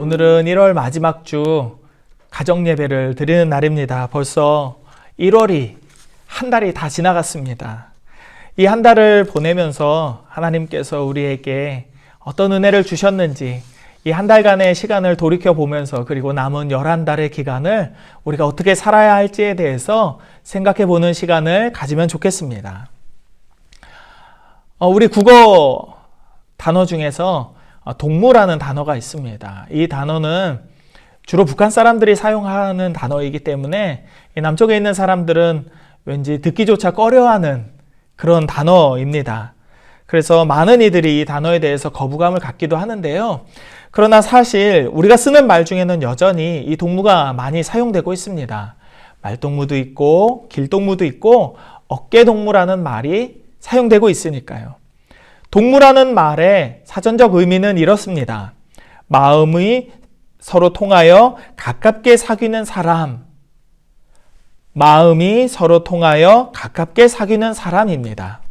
오늘은 1월 마지막 주 가정 예배를 드리는 날입니다. 벌써 1월이 한 달이 다 지나갔습니다. 이 한 달을 보내면서 하나님께서 우리에게 어떤 은혜를 주셨는지 이 한 달간의 시간을 돌이켜 보면서 그리고 남은 11달의 기간을 우리가 어떻게 살아야 할지에 대해서 생각해 보는 시간을 가지면 좋겠습니다. 어, 우리 국어 단어 중에서 어, 동무라는 단어가 있습니다. 이 단어는 주로 북한 사람들이 사용하는 단어이기 때문에 이 남쪽에 있는 사람들은 왠지 듣기조차 꺼려하는 그런 단어입니다. 그래서 많은 이들이 이 단어에 대해서 거부감을 갖기도 하는데요. 그러나 사실 우리가 쓰는 말 중에는 여전히 이 동무가 많이 사용되고 있습니다. 말동무도 있고 길동무도 있고 어깨동무라는 말이 사용되고 있으니까요. 동무라는 말의 사전적 의미는 이렇습니다. 마음이 서로 통하여 가깝게 사귀는 사람. 마음이 서로 통하여 가깝게 사귀는 사람입니다.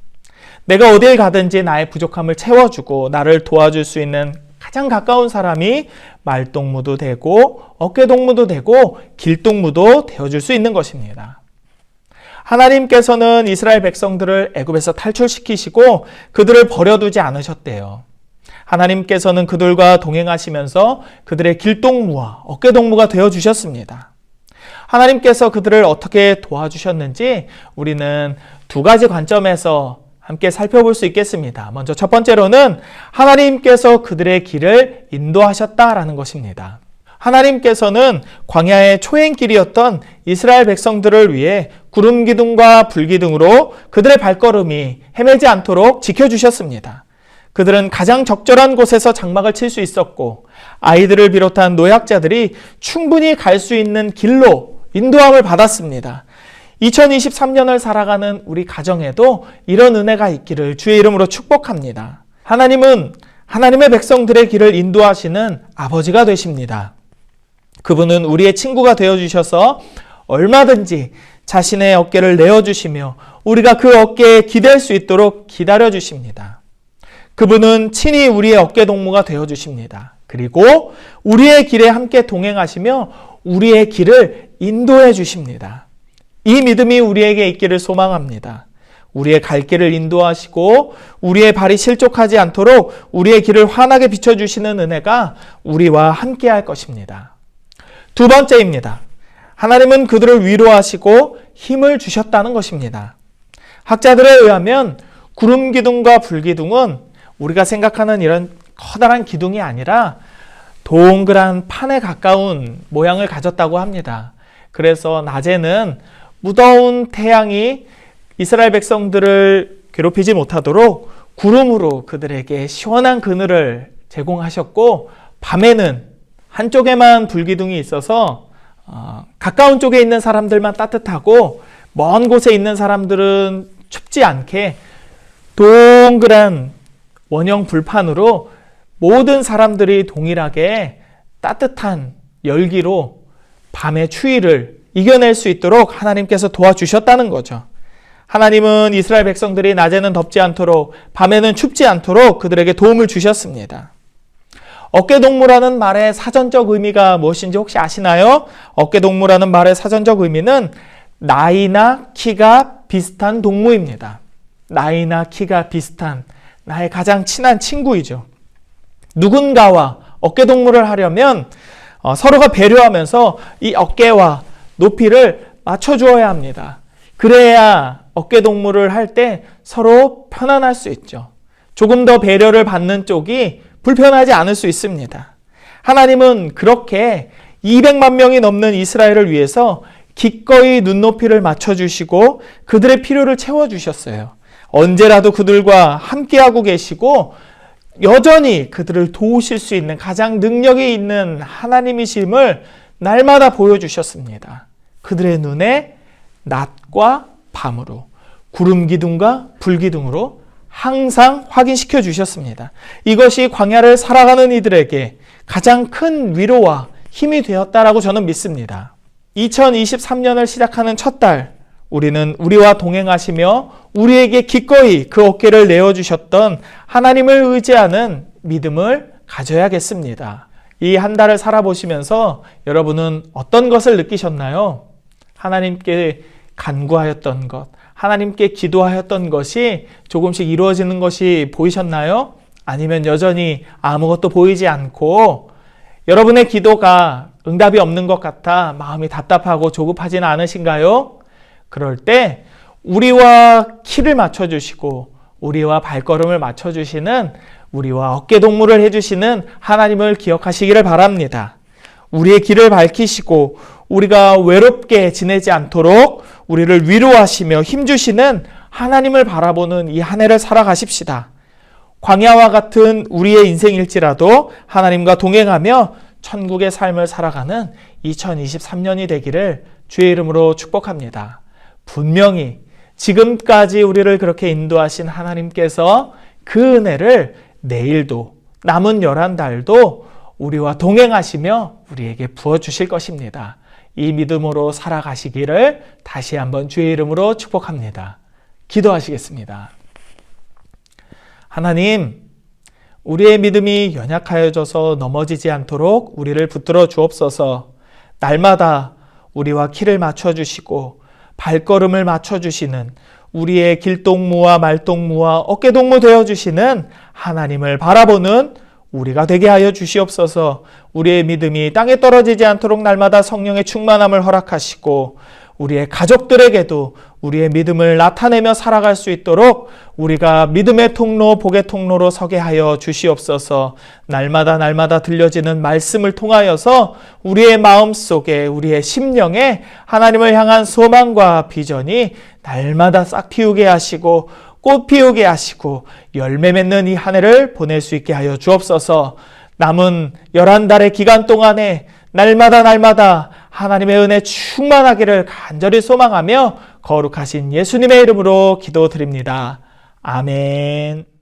내가 어딜 가든지 나의 부족함을 채워주고 나를 도와줄 수 있는 가장 가까운 사람이 말동무도 되고 어깨동무도 되고 길동무도 되어줄 수 있는 것입니다. 하나님께서는 이스라엘 백성들을 애굽에서 탈출시키시고 그들을 버려두지 않으셨대요. 하나님께서는 그들과 동행하시면서 그들의 길동무와 어깨동무가 되어 주셨습니다. 하나님께서 그들을 어떻게 도와주셨는지 우리는 두 가지 관점에서 함께 살펴볼 수 있겠습니다. 먼저 첫 번째로는 하나님께서 그들의 길을 인도하셨다라는 것입니다. 하나님께서는 광야의 초행길이었던 이스라엘 백성들을 위해 구름 기둥과 불 기둥으로 그들의 발걸음이 헤매지 않도록 지켜주셨습니다. 그들은 가장 적절한 곳에서 장막을 칠 수 있었고 아이들을 비롯한 노약자들이 충분히 갈 수 있는 길로 인도함을 받았습니다. 2023년을 살아가는 우리 가정에도 이런 은혜가 있기를 주의 이름으로 축복합니다. 하나님은 하나님의 백성들의 길을 인도하시는 아버지가 되십니다. 그분은 우리의 친구가 되어 주셔서 얼마든지 자신의 어깨를 내어 주시며 우리가 그 어깨에 기댈 수 있도록 기다려 주십니다. 그분은 친히 우리의 어깨 동무가 되어 주십니다. 그리고 우리의 길에 함께 동행하시며 우리의 길을 인도해 주십니다. 이 믿음이 우리에게 있기를 소망합니다. 우리의 갈 길을 인도하시고 우리의 발이 실족하지 않도록 우리의 길을 환하게 비춰주시는 은혜가 우리와 함께 할 것입니다. 두 번째입니다. 하나님은 그들을 위로하시고 힘을 주셨다는 것입니다. 학자들에 의하면 구름 기둥과 불 기둥은 우리가 생각하는 이런 커다란 기둥이 아니라 동그란 판에 가까운 모양을 가졌다고 합니다. 그래서 낮에는 무더운 태양이 이스라엘 백성들을 괴롭히지 못하도록 구름으로 그들에게 시원한 그늘을 제공하셨고 밤에는 한쪽에만 불기둥이 있어서 어, 가까운 쪽에 있는 사람들만 따뜻하고 먼 곳에 있는 사람들은 춥지 않게 동그란 원형 불판으로 모든 사람들이 동일하게 따뜻한 열기로 밤의 추위를 이겨낼 수 있도록 하나님께서 도와주셨다는 거죠. 하나님은 이스라엘 백성들이 낮에는 덥지 않도록 밤에는 춥지 않도록 그들에게 도움을 주셨습니다. 어깨동무라는 말의 사전적 의미가 무엇인지 혹시 아시나요? 어깨동무라는 말의 사전적 의미는 나이나 키가 비슷한 동무입니다. 나이나 키가 비슷한 나의 가장 친한 친구이죠. 누군가와 어깨동무를 하려면 어, 서로가 배려하면서 이 어깨와 높이를 맞춰주어야 합니다. 그래야 어깨 동무를 할 때 서로 편안할 수 있죠. 조금 더 배려를 받는 쪽이 불편하지 않을 수 있습니다. 하나님은 그렇게 200만 명이 넘는 이스라엘을 위해서 기꺼이 눈높이를 맞춰주시고 그들의 필요를 채워주셨어요. 언제라도 그들과 함께하고 계시고 여전히 그들을 도우실 수 있는 가장 능력이 있는 하나님이심을 날마다 보여주셨습니다. 그들의 눈에 낮과 밤으로 구름 기둥과 불 기둥으로 항상 확인시켜 주셨습니다. 이것이 광야를 살아가는 이들에게 가장 큰 위로와 힘이 되었다라고 저는 믿습니다. 2023년을 시작하는 첫 달, 우리는 우리와 동행하시며 우리에게 기꺼이 그 어깨를 내어주셨던 하나님을 의지하는 믿음을 가져야겠습니다. 이 한 달을 살아보시면서 여러분은 어떤 것을 느끼셨나요? 하나님께 간구하였던 것, 하나님께 기도하였던 것이 조금씩 이루어지는 것이 보이셨나요? 아니면 여전히 아무것도 보이지 않고 여러분의 기도가 응답이 없는 것 같아 마음이 답답하고 조급하지는 않으신가요? 그럴 때 우리와 키를 맞춰주시고 우리와 발걸음을 맞춰주시는 우리와 어깨 동무를 해주시는 하나님을 기억하시기를 바랍니다. 우리의 길을 밝히시고 우리가 외롭게 지내지 않도록 우리를 위로하시며 힘주시는 하나님을 바라보는 이 한 해를 살아가십시다. 광야와 같은 우리의 인생일지라도 하나님과 동행하며 천국의 삶을 살아가는 2023년이 되기를 주의 이름으로 축복합니다. 분명히 지금까지 우리를 그렇게 인도하신 하나님께서 그 은혜를 내일도 남은 열한 달도 우리와 동행하시며 우리에게 부어주실 것입니다. 이 믿음으로 살아가시기를 다시 한번 주의 이름으로 축복합니다. 기도하시겠습니다. 하나님, 우리의 믿음이 연약하여져서 넘어지지 않도록 우리를 붙들어 주옵소서 날마다 우리와 키를 맞춰 주시고 발걸음을 맞춰 주시는 우리의 길동무와 말동무와 어깨동무 되어 주시는 하나님을 바라보는 우리가 되게 하여 주시옵소서. 우리의 믿음이 땅에 떨어지지 않도록 날마다 성령의 충만함을 허락하시고 우리의 가족들에게도 우리의 믿음을 나타내며 살아갈 수 있도록 우리가 믿음의 통로, 복의 통로로 서게 하여 주시옵소서. 날마다 날마다 들려지는 말씀을 통하여서 우리의 마음 속에, 우리의 심령에 하나님을 향한 소망과 비전이 날마다 싹 피우게 하시고 꽃 피우게 하시고 열매 맺는 이 한 해를 보낼 수 있게 하여 주옵소서 남은 열한 달의 기간 동안에 날마다 날마다 하나님의 은혜 충만하기를 간절히 소망하며 거룩하신 예수님의 이름으로 기도드립니다. 아멘.